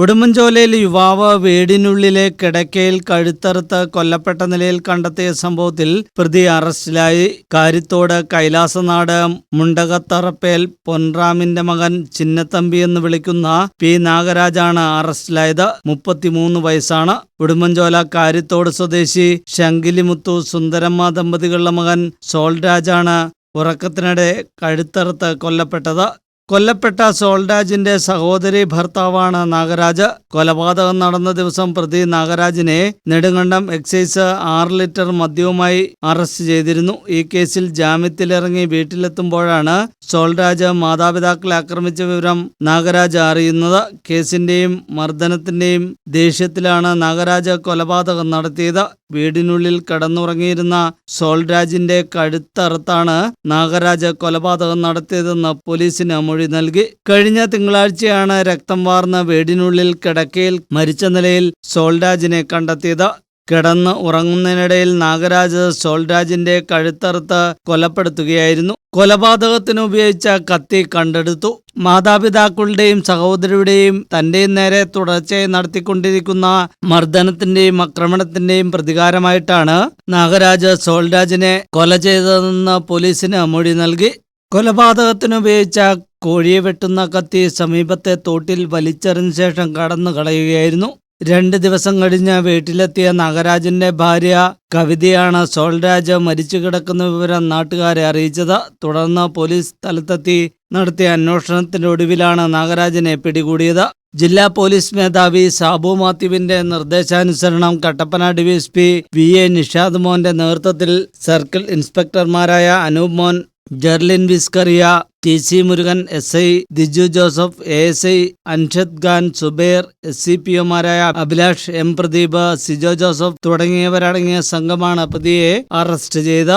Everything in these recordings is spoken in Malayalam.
ഉടുമ്പൻചോലയിൽ യുവാവ് വീടിനുള്ളിലെ കിടക്കയിൽ കഴുത്തറുത്ത് കൊല്ലപ്പെട്ട നിലയിൽ കണ്ടെത്തിയ സംഭവത്തിൽ പ്രതി അറസ്റ്റിലായി. കാരിത്തോട് കൈലാസനാട് മുണ്ടകത്തറപ്പേൽ പൊൻറാമിന്റെ മകൻ ചിന്നത്തമ്പി എന്ന് വിളിക്കുന്ന പി. നാഗരാജാണ് അറസ്റ്റിലായത്. മുപ്പത്തിമൂന്ന് വയസ്സാണ്. ഉടുമ്പൻചോല കാരിത്തോട് സ്വദേശി ശങ്കിലിമുത്തു സുന്ദരമ്മ ദമ്പതികളുടെ മകൻ സോൾരാജാണ് ഉറക്കത്തിനിടെ കഴുത്തറുത്ത് കൊല്ലപ്പെട്ടത്. കൊല്ലപ്പെട്ട സോൾഡാജിന്റെ സഹോദരി ഭർത്താവാണ് നാഗരാജ്. കൊലപാതകം നടന്ന ദിവസം പ്രതി നാഗരാജിനെ നെടുങ്കണ്ടം എക്സൈസ് ആറ് ലിറ്റർ മദ്യവുമായി അറസ്റ്റ് ചെയ്തിരുന്നു. ഈ കേസിൽ ജാമ്യത്തിലിറങ്ങി വീട്ടിലെത്തുമ്പോഴാണ് സോൾരാജ് മാതാപിതാക്കളെ ആക്രമിച്ച വിവരം നാഗരാജ് അറിയുന്നത്. കേസിന്റെയും മർദ്ദനത്തിന്റെയും ദേഷ്യത്തിലാണ് നാഗരാജ് കൊലപാതകം നടത്തിയത്. വീടിനുള്ളിൽ കടന്നുറങ്ങിയിരുന്ന സോൾരാജിന്റെ കഴുത്തറുത്താണ് നാഗരാജ് കൊലപാതകം നടത്തിയതെന്ന് പോലീസിന് മൊഴി നൽകി. കഴിഞ്ഞ തിങ്കളാഴ്ചയാണ് രക്തം വാർന്ന വീടിനുള്ളിൽ കിടക്കയിൽ മരിച്ച നിലയിൽ സോൾരാജിനെ കണ്ടെത്തിയത്. കിടന്ന് ഉറങ്ങുന്നതിനിടയിൽ നാഗരാജ് സോൾരാജിന്റെ കഴുത്തറുത്ത് കൊലപ്പെടുത്തുകയായിരുന്നു. കൊലപാതകത്തിന് ഉപയോഗിച്ച കത്തി കണ്ടെടുത്തു. മാതാപിതാക്കളുടെയും സഹോദരിയുടെയും തന്റെയും നേരെ തുടർച്ചയായി നടത്തിക്കൊണ്ടിരിക്കുന്ന മർദ്ദനത്തിന്റെയും ആക്രമണത്തിന്റെയും പ്രതികാരമായിട്ടാണ് നാഗരാജ് സോൾരാജിനെ കൊല ചെയ്തതെന്ന് പോലീസിന് മൊഴി നൽകി. കൊലപാതകത്തിന് ഉപയോഗിച്ച കോഴിയെ വെട്ടുന്ന കത്തി സമീപത്തെ തോട്ടിൽ വലിച്ചെറിഞ്ഞ ശേഷം കടന്നു കളയുകയായിരുന്നു. രണ്ട് ദിവസം കഴിഞ്ഞ് വീട്ടിലെത്തിയ നാഗരാജന്റെ ഭാര്യ കവിതയാണ് സോൾരാജ് മരിച്ചു കിടക്കുന്ന വിവരം നാട്ടുകാരെ അറിയിച്ചത്. തുടർന്ന് പോലീസ് സ്ഥലത്തെത്തി നടത്തിയ അന്വേഷണത്തിന്റെ ഒടുവിലാണ് നാഗരാജനെ പിടികൂടിയത്. ജില്ലാ പോലീസ് മേധാവി സാബു മാത്യുവിന്റെ നിർദ്ദേശാനുസരണം Kattappana DVSP V A Nishad മോന്റെ നേതൃത്വത്തിൽ circle ഇൻസ്പെക്ടർമാരായ Anoop Mon Jerlin Viscaria T C Murugan S I Diju Joseph A S I Anshad Khan Subair S C P ഒമാരായ Abhilash M Pradeep Sijo Joseph തുടങ്ങിയവരടങ്ങിയ സംഘമാണ് പ്രതിയെ അറസ്റ്റ് ചെയ്ത.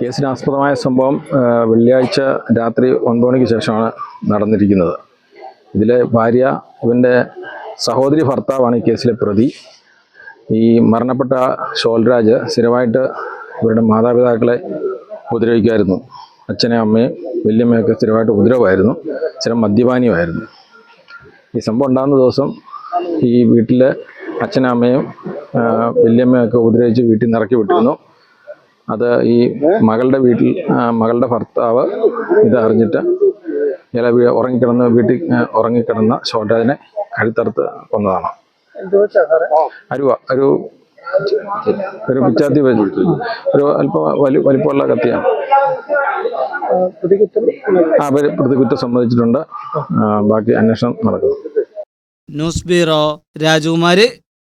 കേസിനാസ്പദമായ സംഭവം വെള്ളിയാഴ്ച രാത്രി ഒൻപത് മണിക്ക് ശേഷമാണ് നടന്നിരിക്കുന്നത്. ഇതിലെ ഭാര്യ ഇവന്റെ സഹോദരി ഭർത്താവാണ് ഈ കേസിലെ പ്രതി. ഈ മരണപ്പെട്ട ഷോൽരാജ് സ്ഥിരമായിട്ട് ഇവരുടെ മാതാപിതാക്കളെ ഉപദ്രവിക്കുമായിരുന്നു അച്ഛനെ അമ്മയും വല്യമ്മയൊക്കെ സ്ഥിരമായിട്ട് ഉപദ്രവമായിരുന്നു. സ്ഥിരം മദ്യപാനിയുമായിരുന്നു. ഈ സംഭവം ഉണ്ടാകുന്ന ദിവസം ഈ വീട്ടിലെ അച്ഛനും അമ്മയും വല്യമ്മയൊക്കെ ഉപദ്രവിച്ച് വീട്ടിൽ നിന്ന് ഇറക്കി വിട്ടിരുന്നു. അത് ഈ മകളുടെ വീട്ടിൽ മകളുടെ ഭർത്താവ് ഇത് അറിഞ്ഞിട്ട് ഇല ഉറങ്ങിക്കിടന്ന് വീട്ടിൽ ഉറങ്ങിക്കിടന്ന ഷോട്ടാജിനെ കഴുത്തറുത്ത് കൊന്നതാണ്. അരുവ ഒരു ഒരു പിച്ചാത്തി ഒരു അല്പം വലി വലിപ്പമുള്ള കത്തിയാണ്. പ്രതികുറ്റം സമ്മതിച്ചിട്ടുണ്ട്. ബാക്കി അന്വേഷണം നടക്കുന്നു. ന്യൂസ് ബ്യൂറോ രാജകുമാരി.